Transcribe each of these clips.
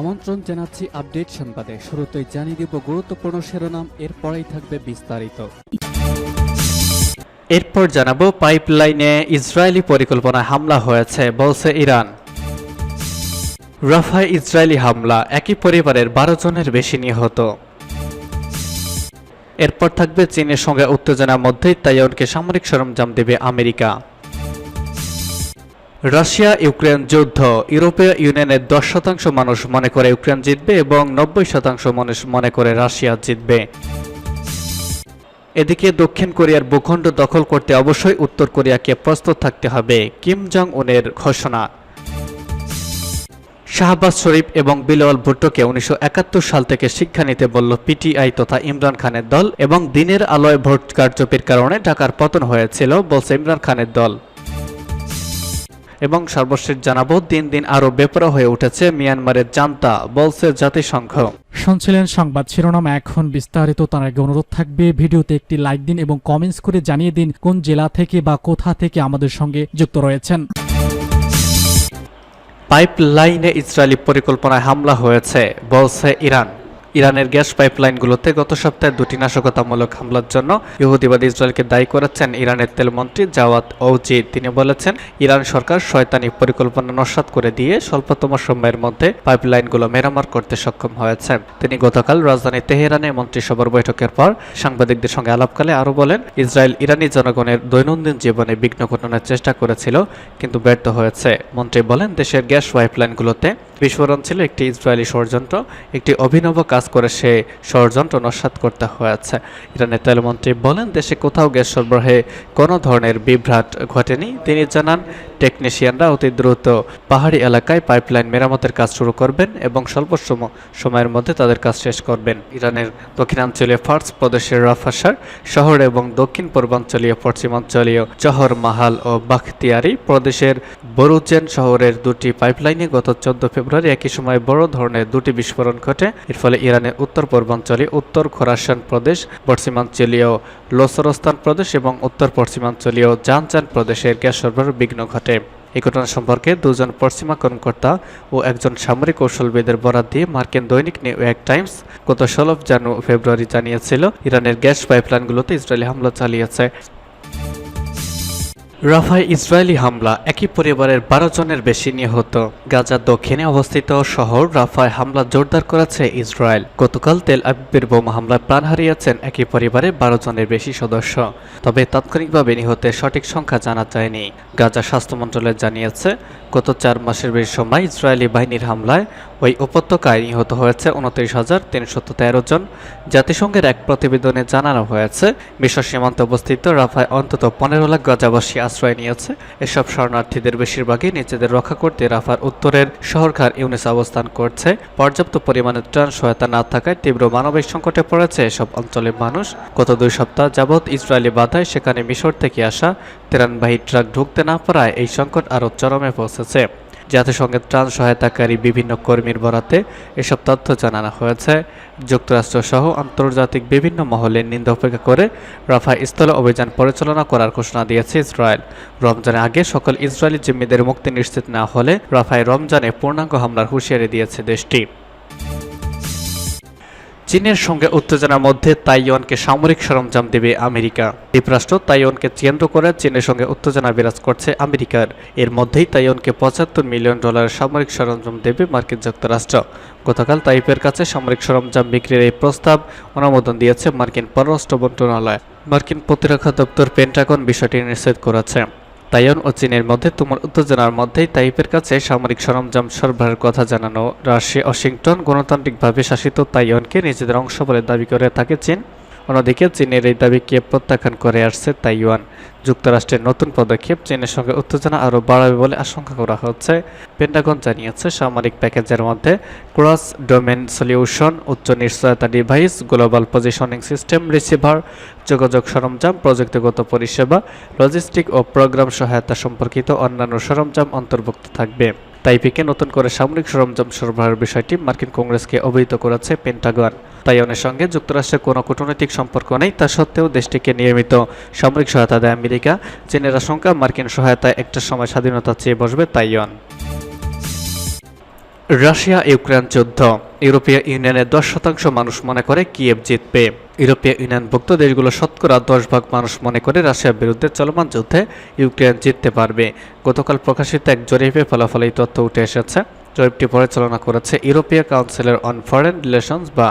আমন্ত্রণ জানাচ্ছি আপডেট সংবাদে। শুরুতেই জানিয়ে দিব গুরুত্বপূর্ণ শিরোনাম, এরপরেই থাকবে বিস্তারিত। এরপর জানাব পাইপলাইনে ইসরায়েলি পরিকল্পনায় হামলা হয়েছে, বলছে ইরান। রাফায় ইসরায়েলি হামলা, একই পরিবারের বারো জনের বেশি নিহত। এরপর থাকবে চীনের সঙ্গে উত্তেজনার মধ্যেই তাইওয়ানকে সামরিক সরঞ্জাম দেবে আমেরিকা। রাশিয়া, ইউক্রেন যুদ্ধ। ইউরোপীয় ইউনিয়নের দশ শতাংশ মানুষ মনে করে ইউক্রেন জিতবে এবং নব্বই শতাংশ মানুষ মনে করে রাশিয়া জিতবে। এদিকে দক্ষিণ কোরিয়ার ভূখণ্ড দখল করতে অবশ্যই উত্তর কোরিয়াকে প্রস্তুত থাকতে হবে, কিম জং উনের ঘোষণা। শাহবাজ শরীফ এবং বিলওয়াল ভুট্টোকে উনিশশো একাত্তর সাল থেকে শিক্ষা নিতে বলল পিটিআই তথা ইমরান খানের দল এবং দিনের আলোয় ভোট কারচুপির কারণে ঢাকার পতন হয়েছিল, বলছে ইমরান খানের দল। এবং সর্বশেষ জানাব দিন দিন আরও বেপরা হয়ে উঠেছে মিয়ানমারের জান্তা বলছে জাতিসংঘ। শুনছিলেন সংবাদ শিরোনাম এখন বিস্তারিত তার আগে অনুরোধ থাকবে ভিডিওতে একটি লাইক দিন এবং কমেন্টস করে জানিয়ে দিন কোন জেলা থেকে বা কোথা থেকে আমাদের সঙ্গে যুক্ত রয়েছেন। পাইপলাইনে ইসরায়েলি পরিকল্পনায় হামলা হয়েছে বলছে ইরান। ইরানের গ্যাস পাইপলাইনগুলোতে গত সপ্তাহে দুটি নাশকতামূলক হামলার জন্য ইহুদিবাদী ইসরায়েলকে দায়ী করেছেন ইরানের তেলমন্ত্রী জাওয়াত ওজিদ তিনি বলেছেন, ইরান সরকার শয়তানি পরিকল্পনা নস্বাত করে দিয়ে স্বল্পতম সময়ের মধ্যে পাইপলাইনগুলো মেরামত করতে সক্ষম হয়েছে। তিনি গতকাল রাজধানী তেহরানে মন্ত্রিসভার বৈঠকের পর সাংবাদিকদের সঙ্গে আলাপকালে আরও বলেন, ইসরায়েল ইরানি জনগণের দৈনন্দিন জীবনে বিঘ্ন ঘটানোর চেষ্টা করেছিল, কিন্তু ব্যর্থ হয়েছে। মন্ত্রী বলেন, দেশের গ্যাস পাইপলাইনগুলোতে বিস্ফোরণ ছিল একটি ইসরায়েলি ষড়যন্ত্র, একটি অভিনব কাজ করে সে ষড়যন্ত্র নস্বাত করতে হয়েছে। ইরানের তেলমন্ত্রী বলেন, দেশে কোথাও গ্যাস সরবরাহে কোনো ধরনের বিভ্রাট ঘটেনি। তিনি জানান, টেকনিশিয়ানরা অতি দ্রুত পাহাড়ি এলাকায় পাইপলাইন মেরামতের কাজ শুরু করবেন এবং স্বল্প সম- সময়ের মধ্যে তাদের কাজ শেষ করবেন। ইরানের দক্ষিণাঞ্চলীয় ফার্স প্রদেশের রাফাসার শহর এবং দক্ষিণ পূর্বাঞ্চলীয় পশ্চিমাঞ্চলীয় চহর মাহাল ও বাখতিয়ারি প্রদেশের বরুজেন শহরের দুটি পাইপলাইনে গত চোদ্দ ফেব্রুয়ারি একই সময় বড় ধরনের দুটি বিস্ফোরণ ঘটে। এর ফলে ইরানের উত্তর পূর্বাঞ্চলে উত্তর খোরাসান প্রদেশ, পশ্চিমাঞ্চলীয় লোসরস্তান প্রদেশ এবং উত্তর পশ্চিমাঞ্চলীয় জানজান প্রদেশের গ্যাস সরবরাহ বিঘ্ন ঘটে। এই ঘটনা সম্পর্কে দুজন পশ্চিমা কর্মকর্তা ও একজন সামরিক কৌশলবিদের বরাত দিয়ে মার্কিন দৈনিক নিউ ইয়র্ক টাইমস গত ষোলো জানু ফেব্রুয়ারি জানিয়েছিল, ইরানের গ্যাস পাইপলাইনগুলোতে ইসরায়েলি হামলা চালিয়েছে। রাফায় ইসরায়েলি হামলা, একই পরিবারের বারো জনের বেশি নিহত। গাজার দক্ষিণে অবস্থিত শহর রাফায় হামলা জোরদার করেছে ইসরায়েল। গতকাল তেল আবিবের বোমা হামলায় প্রাণ হারিয়েছেন একই পরিবারের বারো জনের বেশি সদস্য। তবে তাৎক্ষণিকভাবে নিহতের সঠিক সংখ্যা জানা যায়নি। গাজা স্বাস্থ্য মন্ত্রণালয় জানিয়েছে, গত চার মাসের বেশি সময় ইসরায়েলি বাহিনীর হামলায় ওই উপত্যকায় নিহত হয়েছে উনত্রিশ হাজার তিনশত তেরো জন। জাতিসংঘের এক প্রতিবেদনে জানানো হয়েছে বিশ্ব সীমান্তে অবস্থিত রাফায় অন্তত পনেরো লাখ গাজাবাসী আশ্রয় নিয়েছে। এসব শরণার্থীদের বেশিরভাগই নিজেদের রক্ষা করতে রাফার উত্তরের শহরখার ইউনিস অবস্থান করছে। পর্যাপ্ত পরিমাণে ত্রাণ সহায়তা না থাকায় তীব্র মানবিক সংকটে পড়েছে এসব অঞ্চলের মানুষ। গত দুই সপ্তাহ যাবৎ ইসরায়েলি বাধায় সেখানে মিশর থেকে আসা তেরানবাহী ট্রাক ঢুকতে না পারায় এই সংকট আরও চরমে পৌঁছেছে। জাতিসংঘের ত্রাণ সহায়তাকারী বিভিন্ন কর্মীর বরাতে এসব তথ্য জানানো হয়েছে। যুক্তরাষ্ট্র সহ আন্তর্জাতিক বিভিন্ন মহলে নিন্দা উপেক্ষা করে রাফা স্থলে অভিযান পরিচালনা করার ঘোষণা দিয়েছে ইসরায়েল। রমজানের আগে সকল ইসরায়েলি জিম্মিদের মুক্তি নিশ্চিত না হলে রাফায় রমজানে পূর্ণাঙ্গ হামলার হুঁশিয়ারি দিয়েছে দেশটি। চীনের সঙ্গে উত্তেজনার মধ্যে তাইওয়ানকে সামরিক সরঞ্জাম দেবে আমেরিকা। দ্বীপরাষ্ট্র তাইওয়ানকে কেন্দ্র করে চীনের সঙ্গে উত্তেজনা বিরাজ করছে আমেরিকার। এর মধ্যেই তাইওয়ানকে পঁচাত্তর মিলিয়ন ডলারের সামরিক সরঞ্জাম দেবে মার্কিন যুক্তরাষ্ট্র। গতকাল তাইপের কাছে সামরিক সরঞ্জাম বিক্রির এই প্রস্তাব অনুমোদন দিয়েছে মার্কিন পররাষ্ট্র মন্ত্রণালয় মার্কিন প্রতিরক্ষা দপ্তর পেন্টাগন বিষয়টি নিশ্চিত করেছে। তাইওয়ান ও চীনের মধ্যে তুমুল উত্তেজনার মধ্যেই তাইপের কাছে সামরিক সরঞ্জাম সরবরাহের কথা জানানো রাশিয়া ওয়াশিংটন গণতান্ত্রিকভাবে শাসিত তাইওয়ানকে নিজেদের অংশ বলে দাবি করে থাকে চীন। অন্যদিকে চীনের এই দাবিকে প্রত্যাখ্যান করে আসছে তাইওয়ান। যুক্তরাষ্ট্রের নতুন পদক্ষেপ চীনের সঙ্গে উত্তেজনা আরও বাড়াবে বলে আশঙ্কা করা হচ্ছে। পেন্টাগন জানিয়েছে, সামরিক প্যাকেজের মধ্যে ক্রস ডোমেন সলিউশন, উচ্চ নিশ্চয়তা device, global positioning system, receiver, যোগাযোগ সরঞ্জাম, প্রযুক্তিগত পরিষেবা, লজিস্টিক ও প্রোগ্রাম সহায়তা সম্পর্কিত অন্যান্য সরঞ্জাম অন্তর্ভুক্ত থাকবে। তাইপিকে নতুন করে সামরিক সরঞ্জাম সরবরাহের বিষয়টি মার্কিন কংগ্রেসকে অবহিত করেছে পেন্টাগন। তাইওয়ানের সঙ্গে যুক্তরাষ্ট্রের কোনো কূটনৈতিক সম্পর্ক নেই, তা সত্ত্বেও দেশটিকে নিয়মিত সামরিক সহায়তা দেয় আমেরিকা। চীনের আশঙ্কা মার্কিন সহায়তায় একটা সময় স্বাধীনতা চেয়ে বসবে তাইওয়ান। রাশিয়া ইউক্রেন যুদ্ধ। ইউরোপীয় ইউনিয়নের দশ শতাংশ মানুষ মনে করে কিয়েভ জিতবে। ইউরোপীয় ইউনিয়নভুক্ত দেশগুলো শতকরা দশ ভাগ মানুষ মনে করে রাশিয়ার বিরুদ্ধে চলমান যুদ্ধে ইউক্রেন জিততে পারবে। গতকাল প্রকাশিত এক জরিপে ফলাফল এই তথ্য উঠে এসেছে। জরিপটি পরিচালনা করেছে ইউরোপীয় কাউন্সিলের অন ফরেন রিলেশনস বা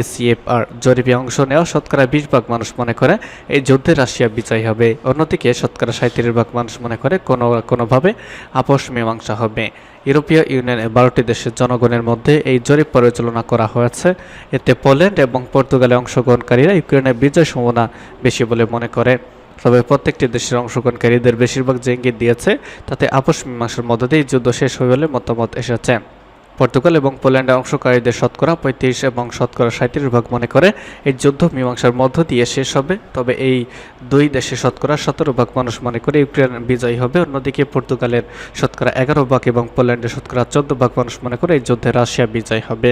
ইসিএফআর জরিপে অংশ নেওয়া শতকরা বিশ ভাগ মানুষ মনে করে এই যুদ্ধে রাশিয়া বিজয়ী হবে। অন্যদিকে শতকরা সাঁত্রিশ ভাগ মানুষ মনে করে কোনো, কোনোভাবে আপোষ মীমাংসা হবে। ইউরোপীয় ইউনিয়নের বারোটি দেশের জনগণের মধ্যে এই জরিপ পরিচালনা করা হয়েছে। এতে পোল্যান্ড এবং পর্তুগালে অংশগ্রহণকারীরা ইউক্রেনের বিজয় সম্ভাবনা বেশি বলে মনে করে। তবে প্রত্যেকটি দেশের অংশগ্রহণকারীদের বেশিরভাগ যে ইঙ্গিত দিয়েছে, তাতে আপোষ মীমাংসার মধ্য দিয়ে যুদ্ধ শেষ হবে বলে মতামত এসেছে। পর্তুগাল এবং পোল্যান্ডের অংশকারীদের শতকরা পঁয়ত্রিশ এবং শতকরা সাঁত্রিশ ভাগ মনে করে এই যুদ্ধ মীমাংসার মধ্য দিয়ে শেষ হবে, তবে এই দুই দেশে শতকরা সতেরো ভাগ মানুষ মনে করে ইউক্রেন বিজয়ী হবে। অন্যদিকে পর্তুগালের শতকরা এগারো ভাগ এবং পোল্যান্ডের শতকরা চোদ্দ ভাগ মানুষ মনে করে এই যুদ্ধে রাশিয়া বিজয় হবে।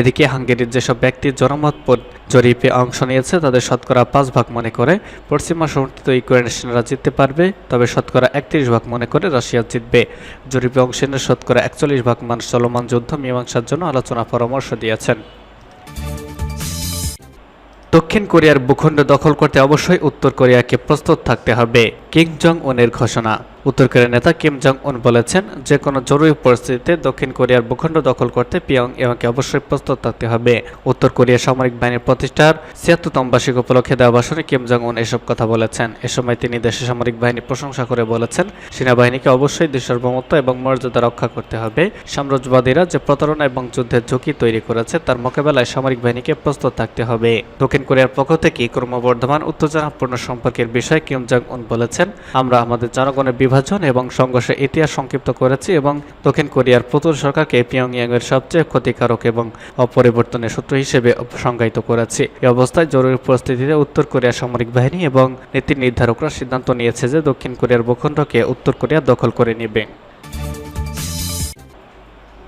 এদিকে হাঙ্গেরির যেসব ব্যক্তি জনমতপদ জরিপে অংশ নিয়েছে, তাদের শতকরা পাঁচ ভাগ মনে করে পশ্চিমা সমর্থিত ইউক্রেনের সেনারা জিততে পারবে, তবে শতকরা একত্রিশ ভাগ মনে করে রাশিয়া জিতবে। জরিপে অংশ নিয়ে শতকরা একচল্লিশ ভাগ মানুষ চলমান যুদ্ধ মীমাংসার জন্য আলোচনা পরামর্শ দিয়েছেন। দক্ষিণ কোরিয়ার ভূখণ্ড দখল করতে অবশ্যই উত্তর কোরিয়াকে প্রস্তুত থাকতে হবে। কিং জং উনের ঘোষণা। উত্তর কোরিয়ার নেতা কিম জং উন বলেছেন যে কোনো জরুরি পরিস্থিতিতে দক্ষিণ কোরিয়ার ভূখণ্ড দখল করতে পিয়ং ইয়াংকে অবশ্যই প্রস্তুত থাকতে হবে। উত্তর কোরিয়ার সামরিক বাহিনীর প্রতিষ্ঠার ছিয়াত্তরতম বার্ষিক উপলক্ষে দেওয়া ভাষণে কিম জং উন এসব কথা বলেছেন। এ সময় তিনি দেশের সামরিক বাহিনীর প্রশংসা করে বলেছেন, সেনাবাহিনীকে অবশ্যই সার্বভৌমত্ব এবং মর্যাদা রক্ষা করতে হবে। সাম্রাজ্যবাদীরা যে প্রতারণা এবং যুদ্ধের ঝুঁকি তৈরি করেছে, তার মোকাবেলায় সামরিক বাহিনীকে প্রস্তুত থাকতে হবে। দক্ষিণ কোরিয়ার পক্ষ থেকে ক্রমবর্ধমান উত্তেজনাপূর্ণ সম্পর্কের বিষয়ে কিম জং উন বলেছেন আমরা আমাদের জনগণের বিভাজন এবং সংঘর্ষের ইতিহাস সংক্ষিপ্ত করেছি এবং দক্ষিণ কোরিয়ার পুতুল সরকারকে পিয়ংইয়াং এর সবচেয়ে ক্ষতিকারক এবং অপরিবর্তনের সূত্র হিসেবে সংজ্ঞায়িত করেছি। এই অবস্থায় জরুরি পরিস্থিতিতে উত্তর কোরিয়ার সামরিক বাহিনী এবং নীতি নির্ধারকরা সিদ্ধান্ত নিয়েছে যে দক্ষিণ কোরিয়ার ভূখণ্ডকে উত্তর কোরিয়া দখল করে নেবে।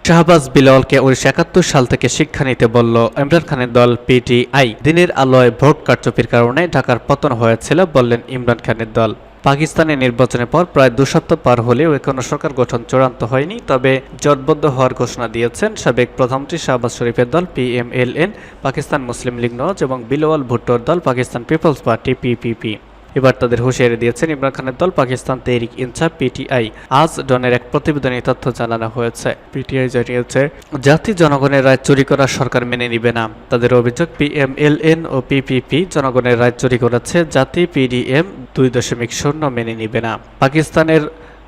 শাহবাজ বিলালকে উনিশশো একাত্তর সাল থেকে শিক্ষা নিতে বলল ইমরান খানের দল পিটিআই। দিনের আলোয় ভোট কারচুপির কারণে ঢাকার পতন হয়েছিল বললেন ইমরান খানের দল। পাকিস্তানের নির্বাচনের পর প্রায় দু সপ্তাহ পার হলেও এখনও সরকার গঠন চূড়ান্ত হয়নি, তবে জটবদ্ধ হওয়ার ঘোষণা দিয়েছেন সাবেক প্রধানমন্ত্রী শাহবাজ শরীফের দল পিএমএলএন, পাকিস্তান মুসলিম লীগ নওয়াজ এবং বিলওয়াল ভুট্টোর দল পাকিস্তান পিপলস পার্টি, পিপিপি। এবার তাদের হুঁশিয়ারি দিয়েছেন ইমরান খানের দল পাকিস্তান তেহরিক ইনসাফ, পিটিআই। আজ ডনের এক প্রতিবেদনে তথ্য জানানো হয়েছে। পিটিআই জানিয়েছে, জাতি জনগণের রায় চুরি করা সরকার মেনে নিবে না। তাদের অভিযোগ, পিএমএলএন ও পিপিপি জনগণের রায় চুরি করেছে জাতি, পিডিএম দুই দশমিক শূন্য মেনে নিবে না। পাকিস্তানের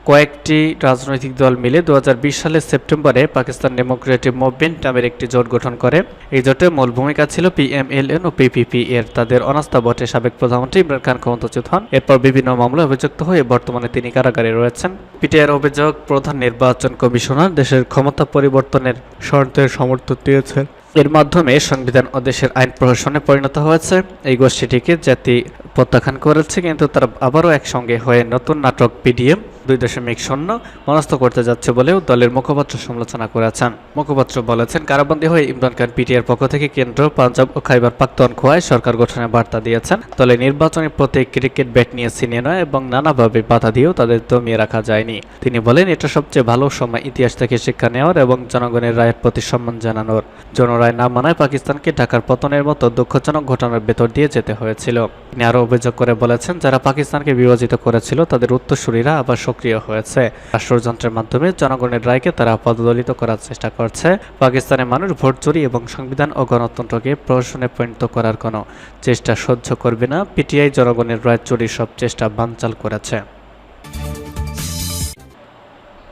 কয়েকটি রাজনৈতিক দল মিলে দু হাজার বিশ সালের সেপ্টেম্বরে পাকিস্তান ডেমোক্রেটিক মুভমেন্ট নামের একটি জোট গঠন করে। এই জোটের মূল ভূমিকা ছিল পিএমএলএন ও পিপিপি এর তাদের অনাস্থা ভোটে সাবেক প্রধানমন্ত্রী ইমরান খান ক্ষমতাচ্যুত হন। এরপর বিভিন্ন মামলায় অভিযুক্ত হয়ে বর্তমানে তিনি কারাগারে রয়েছেন। পিটিআর অভিযোগ প্রধান নির্বাচন কমিশনার দেশের ক্ষমতা পরিবর্তনের শর্তের সমর্থন দিয়েছেন এর মাধ্যমে সংবিধান ও দেশের আইন প্রশাসনে পরিণত হয়েছে। এই গোষ্ঠীটিকে জাতি প্রত্যাখ্যান করেছে কিন্তু তারা আবারও একসঙ্গে হয়ে নতুন নাটক পিডিএম দুই দশমিক শূন্য মনস্থ করতে যাচ্ছে বলেও দলের মুখপাত্র সমালোচনা করেছেন। মুখপাত্র বলেছেন, কারাবন্দী হয়ে ইমরান খান পিটিআর পক্ষ থেকে কেন্দ্র পাঞ্জাব ও খাইবার পাখতুনখোয়ায় সরকার গঠনের বার্তা দিয়েছেন। দলে নির্বাচনী প্রতীক ক্রিকেট ব্যাট নিয়ে ছিনিয়ে নেয় এবং নানাভাবে বাধা দিয়েও তাদের দমিয়ে রাখা যায়নি। তিনি বলেন, এটা সবচেয়ে ভালো সময় ইতিহাস থেকে শিক্ষা নেওয়ার এবং জনগণের রায়ের প্রতি সম্মান জানানোর। জনরায় না মানায় পাকিস্তানকে ঢাকার পতনের মতো দুঃখজনক ঘটনার ভেতর দিয়ে যেতে হয়েছিল। তিনি আরও অভিযোগ করে বলেছেন, যারা পাকিস্তানকে বিভাজিত করেছিল, তাদের উত্তরসূরিরা আবার সক্রিয় হয়েছে। রাষ্ট্রযন্ত্রের মাধ্যমে জনগণের রায়কে তারা পদদলিত করার চেষ্টা করছে। পাকিস্তানের মানুষ ভোট চুরি এবং সংবিধান ও গণতন্ত্রকে প্রহসনে পরিণত করার কোনো চেষ্টা সহ্য করবে না। পিটিআই জনগণের রায় চুরির সব চেষ্টা বানচাল করেছে।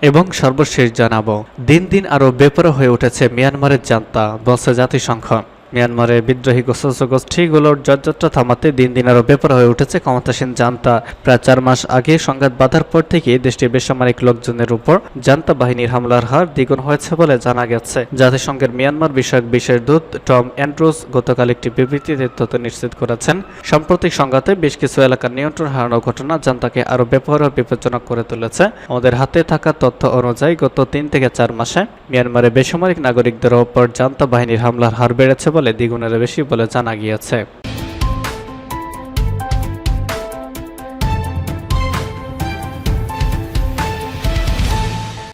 এবং সর্বশেষ জানাব, দিন দিন আরও বেপরোয়া হয়ে উঠেছে মিয়ানমারের জান্তা, বলছে জাতিসংঘ। মিয়ানমারের বিদ্রোহী গোষ্ঠী গোষ্ঠীগুলোর জর্জরটা থামাতে দিন দিন আরও বেপরোয়া হয়ে উঠেছে ক্ষমতাসীন জান্তা। প্রায় চার মাস আগে সংঘাত বাধার পর থেকে দেশটির বেসামরিক লোকজনের উপর জান্তা বাহিনীর হামলার হার দ্বিগুণ হয়েছে বলে জানা গেছে। জাতিসংঘের মিয়ানমার বিষয়ক বিশেষ দূত টম অ্যান্ড্রুজ গতকাল একটি বিবৃতিতে তথ্য নিশ্চিত করেছেন, সাম্প্রতিক সংঘাতে বেশ কিছু এলাকার নিয়ন্ত্রণ হারানোর ঘটনা জান্তাকে আরও বেপরোয়া, বিপজ্জনক করে তুলেছে। আমাদের হাতে থাকা তথ্য অনুযায়ী গত তিন থেকে চার মাসে মিয়ানমারে বেসামরিক নাগরিকদের ওপর জান্তা বাহিনীর হামলার হার বেড়েছে বলে দ্বিগুণের বেশি বলে জানা গিয়েছে।